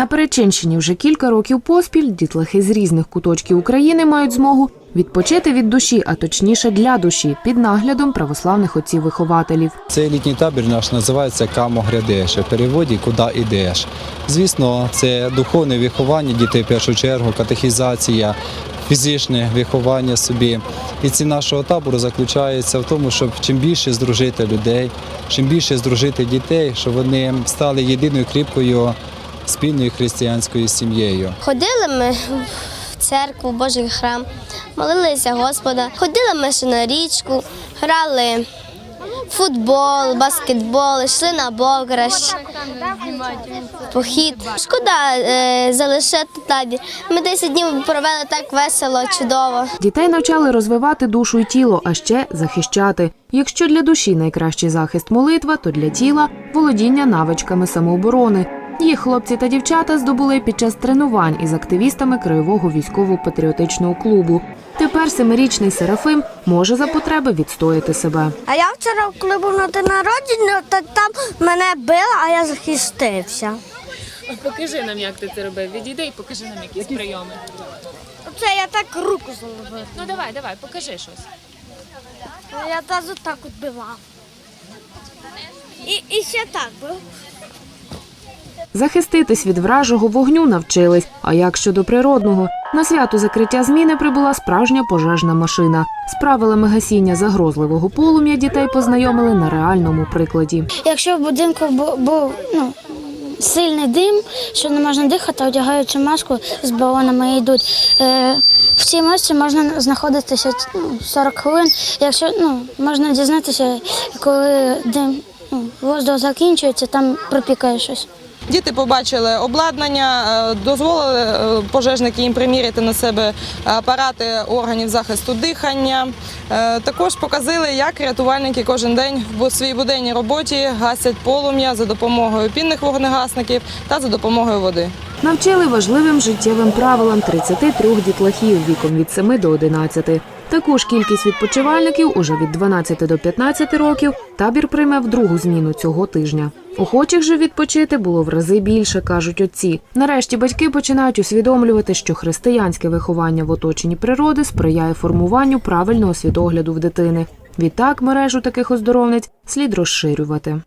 На Перечинщині вже кілька років поспіль дітлахи з різних куточків України мають змогу відпочити від душі, а точніше для душі, під наглядом православних отців-вихователів. Цей літній табір наш називається Камо грядеш, в переводі куди йдеш. Звісно, це духовне виховання дітей в першу чергу, катехізація, фізичне виховання собі. І ці нашого табору заключається в тому, щоб чим більше здружити людей, чим більше здружити дітей, щоб вони стали єдиною кріпкою спільною християнською сім'єю. Ходили ми в церкву, в Божий храм, молилися Господа. Ходили ми ще на річку, грали футбол, баскетбол, йшли на бограш, похід. Шкода е, залишити табір. Ми 10 днів провели так весело, чудово. Дітей навчали розвивати душу і тіло, а ще захищати. Якщо для душі найкращий захист молитва, то для тіла володіння навичками самооборони. Їх хлопці та дівчата здобули під час тренувань із активістами краєвого військово-патріотичного клубу. Тепер семирічний Серафим може за потреби відстояти себе. А я вчора, коли був на день народження, то там мене били, а я захистився. Покажи нам, як ти це робив. Відійди і покажи нам якісь прийоми. Це я так руку заробив. Ну давай, давай, покажи щось. Я тазу так от бивав. І, і ще так бив. Захиститись від вражого вогню навчились. А як щодо природного, на свято закриття зміни прибула справжня пожежна машина. З правилами гасіння загрозливого полум'я дітей познайомили на реальному прикладі. Якщо в будинку був ну, сильний дим, що не можна дихати, одягаючи маску з балонами йдуть. Е, в цій масці можна знаходитися ну, 40 хвилин. Якщо ну, можна дізнатися, коли дим ну, воздух закінчується, там пропікає щось. Діти побачили обладнання, е, дозволили е, пожежники їм приміряти на себе апарати органів захисту дихання. Е, Також показали, як рятувальники кожен день в своїй буденній роботі гасять полум'я за допомогою пінних вогнегасників та за допомогою води. Навчили важливим життєвим правилам 33 дітлахів віком від 7 до 11. Таку ж кількість відпочивальників уже від 12 до 15 років табір прийме в другу зміну цього тижня. Охочих же відпочити було в рази більше, кажуть отці. Нарешті батьки починають усвідомлювати, що християнське виховання в оточенні природи сприяє формуванню правильного світогляду в дитини. Відтак мережу таких оздоровниць слід розширювати.